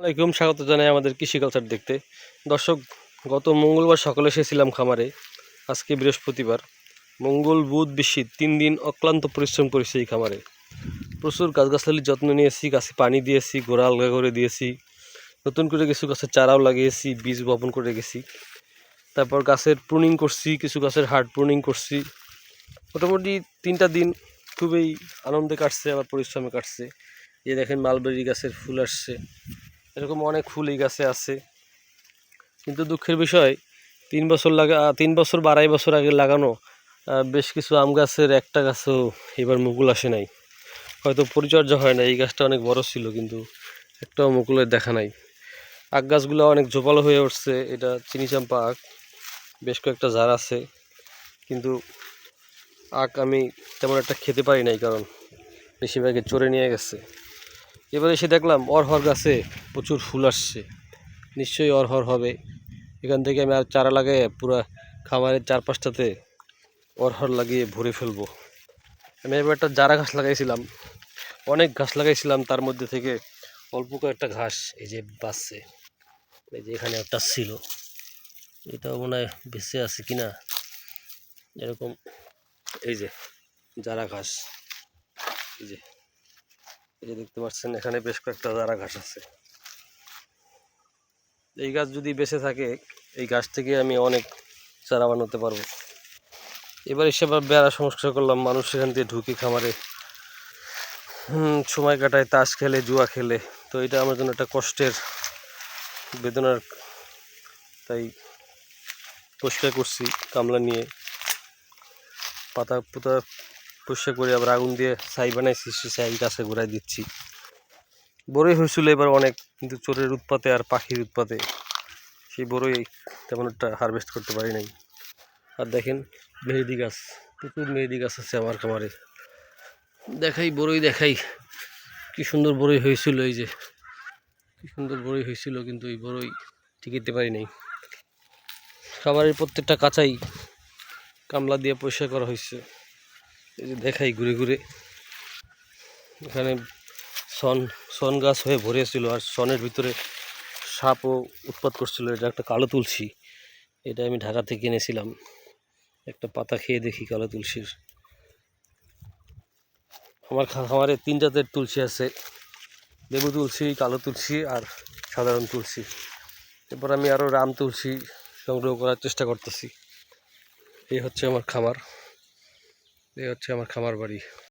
আসসালামাইকুম স্বাগত জানাই আমাদের কৃষি কালচার দেখতে। দর্শক, গত মঙ্গলবার সকালে এসেছিলাম খামারে, আজকে বৃহস্পতিবার। মঙ্গল, বুধ বৃশ্চিত তিন দিন অক্লান্ত পরিশ্রম করেছি এই খামারে। প্রচুর গাছগাছালির যত্ন নিয়েছি, গাছে পানি দিয়েছি, গোড়া আলগা করে দিয়েছি, নতুন করে কিছু গাছের চারাও লাগিয়েছি, বীজ বপন করে গেছি। তারপর গাছের প্রুনিং করছি, কিছু গাছের হার্ড প্রুনিং করছি। মোটামুটি তিনটা দিন খুবই আনন্দে কাটছে, আবার পরিশ্রমে কাটছে। এই দেখেন মালবেরি গাছের ফুল আসছে। এরকম অনেক ফুল এই গাছে আছে। কিন্তু দুঃখের বিষয়, তিন বছর লাগা, তিন বছর বা আড়াই বছর আগে লাগানো বেশ কিছু আম গাছের একটা গাছও এবার মুকুল আসে নাই। হয়তো পরিচর্যা হয় না এই গাছটা অনেক বড় ছিল, কিন্তু একটাও মুকুলের দেখা নাই। আখ গাছগুলো অনেক জোপালো হয়ে উঠছে, এটা চিনি চাম্পা আখ বেশ কয়েকটা ঝাড় আছে। কিন্তু আখ আমি তেমন একটা খেতে পারি নাই, কারণ বেশিরভাগে চড়ে নিয়ে গেছে। এবার এসে দেখলাম অরহর গাছে প্রচুর ফুল আসছে। নিশ্চয়ই অরহর হবে। এখান থেকে আমি আর চারা লাগিয়ে পুরো খামারের চারপাশটাতে অরহর লাগিয়ে ভরে ফেলব। আমি এবার একটা জারা ঘাস লাগাইছিলাম। অনেক ঘাস লাগাইছিলাম, তার মধ্যে থেকে অল্প কয়েকটা ঘাস এই যে বাঁচছে। এই যে এখানে একটা ছিল। এটাও মনে হয় বেঁচে আছে কিনা? এরকম এই যে জারা ঘাস। এই যে এই যে দেখতে পাচ্ছেন, এখানে বেশ কয়েকটা চারা ঘাস আছে। এই গাছ যদি বেঁচে থাকে, এই গাছ থেকে আমি অনেক চারা বানাতে পারব। এবার এসে আবার বেড়া সংস্কার করলাম, মানুষ সেখান দিয়ে ঢুকে খামারে সময় কাটায়, তাস খেলে, জুয়া খেলে। তো এটা আমার জন্য একটা কষ্টের বেদনার, তাই পরিষ্কার করছি কামলা নিয়ে। পাতা, পুতা পরিষ্কার করে আবার আগুন দিয়ে ছাই বানাইছি, সে ছাই গাছে ঘুরাই দিচ্ছি। বড়ই হয়েছিল এবার অনেক, কিন্তু চোরের উৎপাতে আর পাখির উৎপাতে সেই বড়ই তেমন একটা হারভেস্ট করতে পারি নাই। আর দেখেন, মেহেদি গাছ, প্রচুর মেহেদি গাছ আছে আমার খামারে। দেখাই, বড়ই দেখাই কি সুন্দর বড়ই হয়েছিল এই যে। কি সুন্দর বড়ই হয়েছিল, কিন্তু এই বড়ই টিকিতে পারি নাই। খাবারের প্রত্যেকটা কাঁচাই কামলা দিয়ে পরিষ্কার করা হয়েছে। এই যে দেখাই ঘুরে ঘুরে। এখানে সন সন গাছ হয়ে ভরে ছিল আর সনের ভিতরে সাপও উৎপাত করছিল। এটা একটা কালো তুলসী। এটা আমি ঢাকা থেকে এনেছিলাম। একটা পাতা খেয়ে দেখি কালো তুলসীর। আমার খামারে তিন জাতের তুলসী আছে। লেবু তুলসী, কালো তুলসী আর সাধারণ তুলসী। এরপর আমি আরও রাম তুলসী সংগ্রহ করার চেষ্টা করতেছি। এই হচ্ছে আমার খামার। এই হচ্ছে আমার খামার বাড়ি